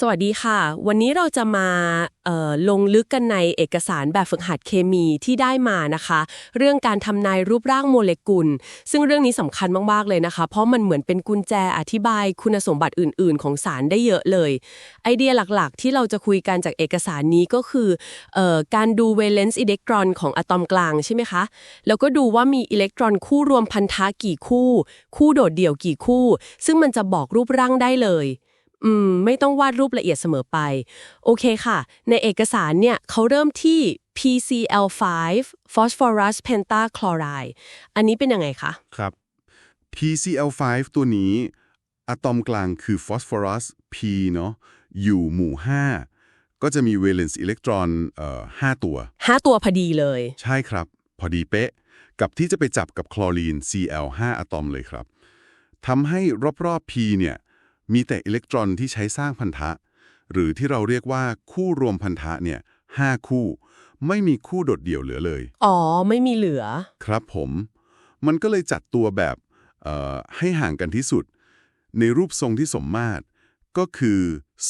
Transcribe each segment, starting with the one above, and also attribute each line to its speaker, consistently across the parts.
Speaker 1: สวัสดีค่ะ วันนี้เราจะมาลงลึกกันในเอกสารแบบฝึกหัดเคมีที่ได้มานะคะ เรื่องการทำนายรูปร่างโมเลกุล ซึ่งเรื่องนี้สำคัญมากๆเลยนะคะ เพราะมันเหมือนเป็นกุญแจอธิบายคุณสมบัติอื่น ๆ ของสารได้เยอะเลย ไอเดียหลักๆ ที่เราจะคุยกันจากเอกสารนี้ก็คือออการดูเวเลนซ์อิเล็กตรอนของอะตอมกลางใช่ไหมคะแล้วก็ดูว่ามีอิเล็กตรอนคู่รวมพันธะกี่คู่ คู่โดดเดี่ยวกี่คู่ ซึ่งมันจะบอกรูปร่างได้เลย อืม ไม่ต้องวาดรูปละเอียดเสมอไป โอเคค่ะ ในเอกสารเนี่ยเขาเริ่มที่ PCl5 phosphorus pentachloride อันนี้เป็นยังไงคะ
Speaker 2: ครับ PCl5 ตัวนี้ อะตอมกลางคือฟอสฟอรัส P เนาะอยู่หมู่ 5 ก็จะมีเวเลนซ์อิเล็กตรอนเอ่อ5ตัว
Speaker 1: 5 ตัวพอดีเลย
Speaker 2: ใช่ครับ พอดีเป๊ะ กับที่จะไปจับกับคลอรีน Cl5 อะตอมเลยครับทำให้รอบๆ P เนี่ย มีแต่อิเล็กตรอนที่ใช้สร้างพันธะ หรือที่เราเรียกว่าคู่รวมพันธะเนี่ย5คู่ ไม่มีคู่โดดเดี่ยวเหลือเลย
Speaker 1: อ๋อ ไม่มีเหลือ
Speaker 2: ครับผม มันก็เลยจัดตัวแบบเอ่อให้ห่างกันที่สุด ในรูปทรงที่สมมาตรก็คือ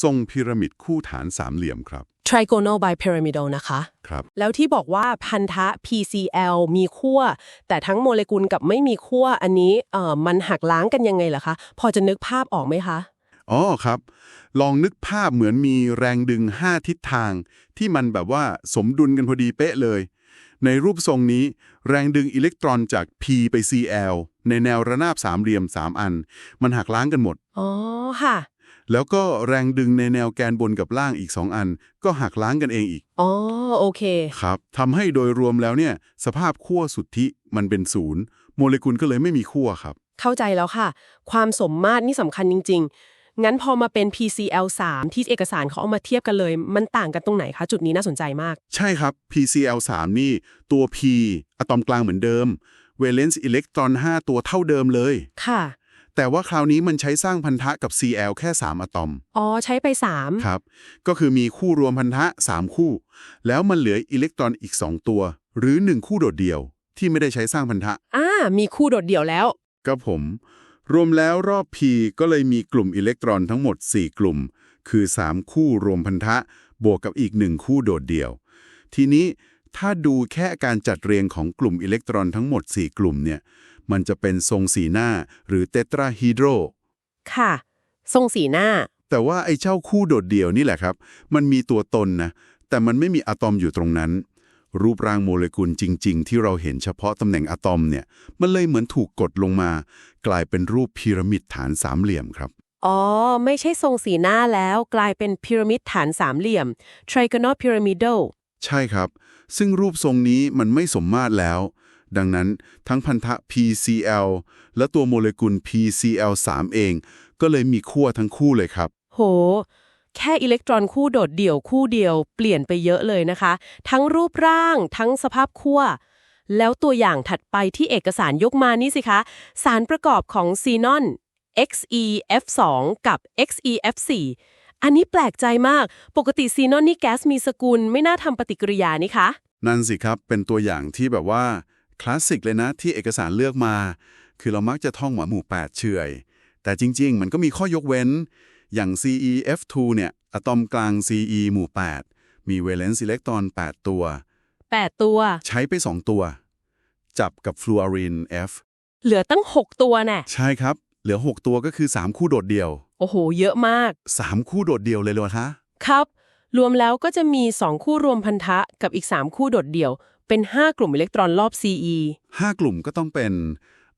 Speaker 2: ทรงพีระมิดคู่ฐานสามเหลี่ยมครับ
Speaker 1: trigonal bipyramidal นะคะ
Speaker 2: ครับ
Speaker 1: แล้วที่บอกว่าพันธะ PCl มีขั้ว แต่ทั้งโมเลกุลกับไม่มีขั้วอันนี้เอ่อมันหักล้างกันยังไงเหรอคะ พอจะนึกภาพออกไหมคะ
Speaker 2: อ๋อครับ ลองนึกภาพเหมือนมีแรงดึง 5 ทิศทาง ที่มันแบบว่าสมดุลกันพอดีเป๊ะเลย ในรูปทรงนี้แรงดึงอิเล็กตรอนจาก P ไป Cl ในแนวระนาบสามเหลี่ยม 3 อัน มันหักล้างกันหมด
Speaker 1: อ๋อค่ะ
Speaker 2: แล้วก็แรงดึงในแนวแกนบนกับล่างอีก 2 อัน ก็หักล้างกันเองอีก
Speaker 1: อ๋อ โอเค
Speaker 2: ครับทำให้โดยรวมแล้วเนี่ย สภาพขั้วสุทธิมันเป็นศูนย์โมเลกุลก็เลยไม่มีขั้วครับ
Speaker 1: เข้าใจแล้วค่ะ ความสมมาตรนี่สำคัญจริง ๆ งั้นพอมาเป็น PCl3 ที่เอกสารเขาเอามาเทียบกันเลย มันต่างกันตรงไหนคะ จุดนี้น่าสนใจมาก
Speaker 2: ใช่ครับ PCl3 นี่ตัว P อะตอมกลางเหมือนเดิมเวเลนซ์อิเล็กตรอน5ตัวเท่าเดิมเลย
Speaker 1: ค่ะ
Speaker 2: แต่ว่าคราวนี้มันใช้สร้างพันธะกับ Cl แค่ 3 อะตอม
Speaker 1: อ๋อ ใช้ไป 3
Speaker 2: ครับ ก็คือมีคู่รวมพันธะ 3 คู่ แล้วมันเหลืออิเล็กตรอนอีก 2 ตัว หรือ 1 คู่โดดเดี่ยว ที่ไม่ได้ใช้สร้างพันธะ
Speaker 1: อ่า มีคู่โดดเดี่ยวแล้ว
Speaker 2: ก็ผม รวมแล้วรอบ P ก็เลยมีกลุ่มอิเล็กตรอนทั้งหมด 4 กลุ่ม คือ 3 คู่รวมพันธะ บวกกับอีก 1 คู่โดดเดี่ยว ทีนี้ถ้าดูแค่การจัดเรียงของกลุ่มอิเล็กตรอนทั้งหมด 4 กลุ่มเนี่ย มันจะเป็นทรงสีหน้าหรือเตตราฮีโดร
Speaker 1: ค่ะ ทรงสีหน้า
Speaker 2: แต่ว่าไอ้เจ้าคู่โดดเดี่ยวนี่แหละครับ มันมีตัวตนนะ แต่มันไม่มีอะตอมอยู่ตรงนั้น รูปร่างโมเลกุลจริง ๆ ที่เราเห็นเฉพาะตำแหน่งอะตอมเนี่ย มันเลยเหมือนถูกกดลงมา กลายเป็นรูปพีระมิดฐานสามเหลี่ยมครับ
Speaker 1: อ๋อ ไม่ใช่ทรงสีหน้าแล้วกลายเป็นพีระมิดฐานสามเหลี่ยม trigonal pyramidal
Speaker 2: ใช่ครับ ซึ่งรูปทรงนี้มันไม่สมมาตรแล้ว ดังนั้นทั้งพันธะ PCl และตัวโมเลกุล PCl3 เอง ก็เลยมีขั้วทั้งคู่เลยครับ
Speaker 1: โห แค่อิเล็กตรอนคู่โดดเดี่ยวคู่เดียวเปลี่ยนไปเยอะเลยนะคะ ทั้งรูปร่าง ทั้งสภาพขั้วแล้วตัวอย่างถัดไปที่เอกสารยกมานี่สิคะ สารประกอบของซีนอน XeF2 กับ XeF4 อันนี้แปลกใจมาก ปกติซีนอนนี่แก๊สมีสกุลไม่น่าทำปฏิกิริยานี่คะ
Speaker 2: นั่นสิครับ เป็นตัวอย่างที่แบบว่า คลาสสิกเลยนะที่เอกสารเลือกมา คือเรามักจะท่องหมาหมู่ 8 เฉอยแต่จริง ๆ มันก็มีข้อยกเว้น อย่าง CeF2 เนี่ยอะตอมกลาง Ce หมู่ 8 มีเวเลนซ์อิเล็กตรอน 8 ตัว
Speaker 1: 8 ตัว
Speaker 2: ใช้ไป 2 ตัว จับกับฟลูออรีน F
Speaker 1: เหลือตั้ง 6 ตัวแน่
Speaker 2: ใช่ครับ เหลือ 6 ตัวก็คือ 3 คู่โดดเดี่ยว
Speaker 1: โอ้โห เยอะมาก
Speaker 2: 3 คู่โดดเดี่ยวเลยเหรอคะ
Speaker 1: ครับ รวมแล้วก็จะมี 2 คู่รวมพันธะกับอีก 3 คู่โดดเดี่ยว เป็น 5 กลุ่มอิเล็กตรอนรอบ CE
Speaker 2: 5 กลุ่มก็ต้องเป็น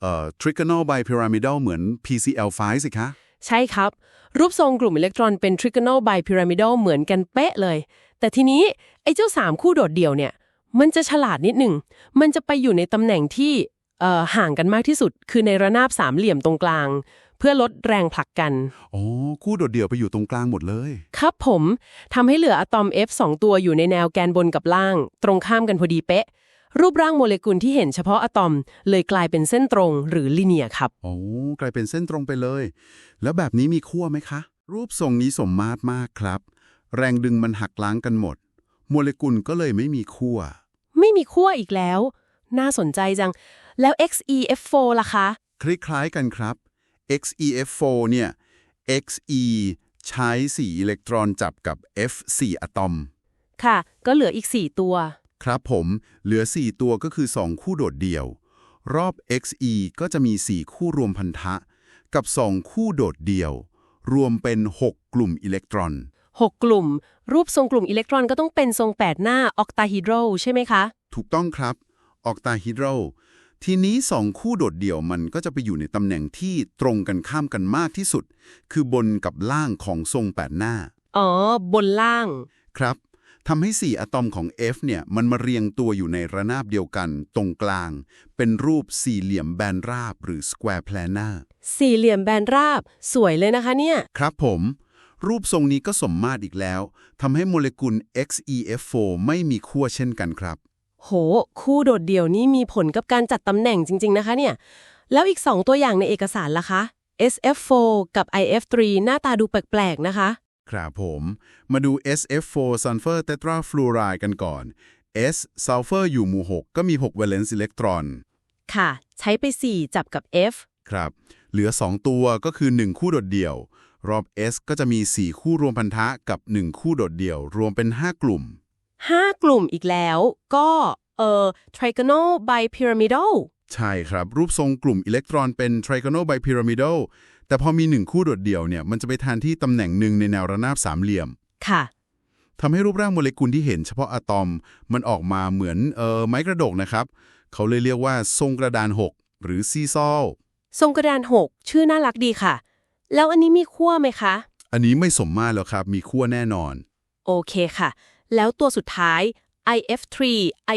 Speaker 2: เอ่อ trigonal bipyramidal เหมือน PCl5 สิคะ
Speaker 1: ใช่ครับ รูปทรงกลุ่มอิเล็กตรอนเป็น trigonal bipyramidal เหมือนกันเป๊ะเลย แต่ทีนี้ ไอ้เจ้า 3 คู่โดดเดี่ยวเนี่ย มันจะฉลาดนิดหนึ่ง มันจะไปอยู่ในตำแหน่งที่เอ่อห่างกันมากที่สุด คือในระนาบสามเหลี่ยมตรงกลาง เพื่อลดแรงผลักกัน
Speaker 2: อ๋อ คู่โดดเดี่ยวไปอยู่ตรงกลางหมดเลย
Speaker 1: ครับผมทำให้เหลืออะตอม F 2ตัวอยู่ในแนวแกนบนกับล่าง ตรงข้ามกันพอดีเป๊ะ รูปร่างโมเลกุลที่เห็นเฉพาะอะตอม เลยกลายเป็นเส้นตรงหรือลีเนียร์ครับ
Speaker 2: โอ้กลายเป็นเส้นตรงไปเลย แล้วแบบนี้มีขั้วไหมคะ รูปทรงนี้สมมาตรมากครับ แรงดึงมันหักล้างกันหมด โมเลกุลก็เลยไม่มีขั้ว
Speaker 1: ไม่มีขั้วอีกแล้ว น่าสนใจจัง แล้ว XeF4 ล่ะคะ
Speaker 2: คล้ายๆกันครับ XeF4 เนี่ย Xe ใช้4อิเล็กตรอนจับกับ F 4 อะตอม
Speaker 1: ค่ะ ก็เหลืออีก 4 ตัว
Speaker 2: ครับผมเหลือ 4 ตัวก็คือ 2 คู่โดดเดี่ยว รอบ XE ก็จะมี 4 คู่รวมพันธะ กับ 2 คู่โดดเดี่ยว รวมเป็น 6 กลุ่มอิเล็กตรอน
Speaker 1: 6 กลุ่ม รูปทรงกลุ่มอิเล็กตรอนก็ต้องเป็นทรง 8 หน้าออกตาฮิโดรใช่ไหมคะ
Speaker 2: ถูกต้องครับออกตาฮิโดร ทีนี้2คู่โดดเดี่ยวมันก็จะไปอยู่ในตำแหน่งที่ตรงกันข้ามกันมากที่สุด คือบนกับล่างของทรง8หน้า
Speaker 1: อ๋อ บนล่าง
Speaker 2: ครับทำให้ 4 อะตอมของ F เนี่ย มันมาเรียงตัวอยู่ในระนาบเดียวกัน ตรงกลาง เป็นรูปสี่เหลี่ยมแบนราบ หรือ square planar
Speaker 1: สี่เหลี่ยมแบนราบ สวยเลยนะคะเนี่ย
Speaker 2: ครับผม รูปทรงนี้ก็สมมาตรอีกแล้วทำให้โมเลกุล XEF4 ไม่มีขั้วเช่นกันครับ
Speaker 1: โห คู่โดดเดี่ยวนี้มีผลกับการจัดตำแหน่งจริง ๆ นะคะเนี่ย แล้วอีก 2 ตัวอย่างในเอกสารล่ะคะ SF4 กับ IF3 หน้าตาดูแปลก ๆ นะคะ
Speaker 2: ครับผม มาดู SF4 sulfur tetrafluoride กันก่อน S sulfur อยู่หมู่ 6 ก็มี 6 valence electron
Speaker 1: ค่ะ ใช้ไป 4 จับกับ F
Speaker 2: ครับ เหลือ 2 ตัวก็คือ 1 คู่โดดเดี่ยว รอบ S ก็จะมี 4 คู่รวมพันธะกับ 1 คู่โดดเดี่ยว รวมเป็น 5 กลุ่ม
Speaker 1: 5 กลุ่มอีกแล้ว ก็เอ่อ trigonal bipyramidal
Speaker 2: ใช่ครับ รูปทรงกลุ่มอิเล็กตรอนเป็น trigonal bipyramidal แต่พอมี1คู่โดดเดี่ยวเนี่ย มันจะไปแทนที่ตำแหน่งหนึ่งในแนวระนาบสามเหลี่ยม
Speaker 1: ค่ะ
Speaker 2: ทำให้รูปร่างโมเลกุลที่เห็นเฉพาะอะตอม มันออกมาเหมือนเอ่อไม้กระดกนะครับ เขาเลยเรียกว่าทรงกระดาน 6 หรือซีซอล
Speaker 1: ทรงกระดาน 6 ชื่อน่ารักดีค่ะ แล้วอันนี้มีขั้วไหมคะ
Speaker 2: อันนี้ไม่สมมาตรแล้วครับ มีขั้วแน่นอน
Speaker 1: โอเคค่ะ แล้วตัวสุดท้าย IF3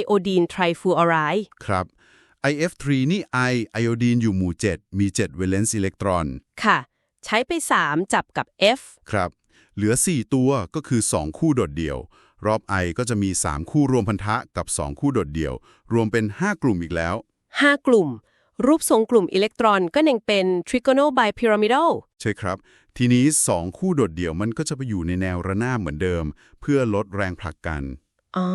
Speaker 1: iodine trifluoride
Speaker 2: ครับ IF3 นี่ I ไอโอดีนอยู่หมู่ 7 มี 7 valence electron
Speaker 1: ค่ะ ใช้ไป 3 จับกับ F
Speaker 2: ครับ เหลือ 4 ตัวก็คือ 2 คู่โดดเดี่ยว รอบ I ก็จะมี 3 คู่รวมพันธะกับ 2 คู่โดดเดี่ยว รวมเป็น 5 กลุ่มอีกแล้ว
Speaker 1: 5 กลุ่ม รูปทรงกลุ่มอิเล็กตรอนก็ยังเป็น trigonal bipyramidal
Speaker 2: ใช่ครับทีนี้ 2 คู่โดดเดี่ยวมันก็จะไปอยู่ในแนวระนาบเหมือนเดิม เพื่อลดแรงผลักกัน
Speaker 1: อ๋อ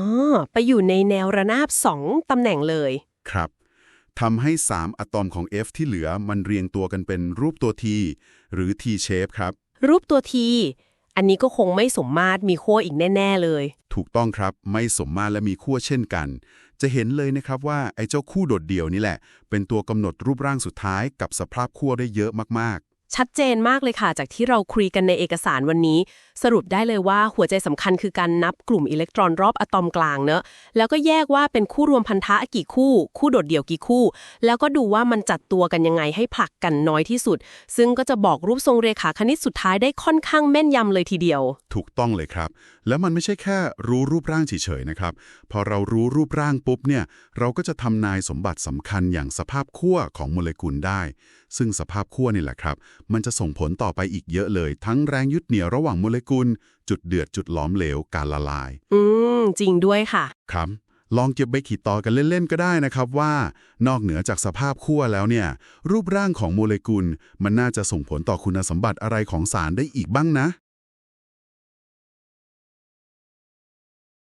Speaker 1: ไปอยู่ในแนวระนาบ 2ตำแหน่งเลย
Speaker 2: ครับทำให้ 3 อะตอมของ F ที่เหลือมันเรียงตัวกันเป็นรูปตัว T หรือ T shape ครับ
Speaker 1: รูปตัว T อันนี้ก็คงไม่สมมาตรมีขั้วอีกแน่ ๆ เลย
Speaker 2: ถูกต้องครับไม่สมมาตรและมีขั้วเช่นกัน จะเห็นเลยนะครับว่าไอ้เจ้าคู่โดดเดี่ยวนี่แหละ เป็นตัวกำหนดรูปร่างสุดท้ายกับสภาพขั้วได้เยอะมาก
Speaker 1: ชัดเจนมากเลยค่ะ จากที่เราคุยกันในเอกสารวันนี้ สรุปได้เลยว่าหัวใจสำคัญคือการนับกลุ่มอิเล็กตรอนรอบอะตอมกลางเนอะแล้วก็แยกว่าเป็นคู่รวมพันธะกี่คู่ คู่โดดเดี่ยวกี่คู่ แล้วก็ดูว่ามันจัดตัวกันยังไงให้ผลักกันน้อยที่สุด ซึ่งก็จะบอกรูปทรงเรขาคณิตสุดท้ายได้ค่อนข้างแม่นยำเลยทีเดียว
Speaker 2: ถูกต้องเลยครับ แล้วมันไม่ใช่แค่รู้รูปร่างเฉยๆนะครับ พอเรารู้รูปร่างปุ๊บเนี่ย เราก็จะทำนายสมบัติสำคัญอย่างสภาพขั้วของโมเลกุลได้ ซึ่งสภาพขั้วนี่แหละครับ มันจะส่งผลต่อไปอีกเยอะเลย ทั้งแรงยึดเหนี่ยวระหว่างโมเลกุล จุดเดือดจุดหลอมเหลวการละลาย
Speaker 1: อืม จริงด้วยค่ะ
Speaker 2: ครับลองเก็บใบขีดต่อกันเล่น ๆ ก็ได้นะครับว่า นอกเหนือจากสภาพขั้วแล้วเนี่ย รูปร่างของโมเลกุล มันน่าจะส่งผลต่อคุณสมบัติอะไรของสารได้อีกบ้างนะ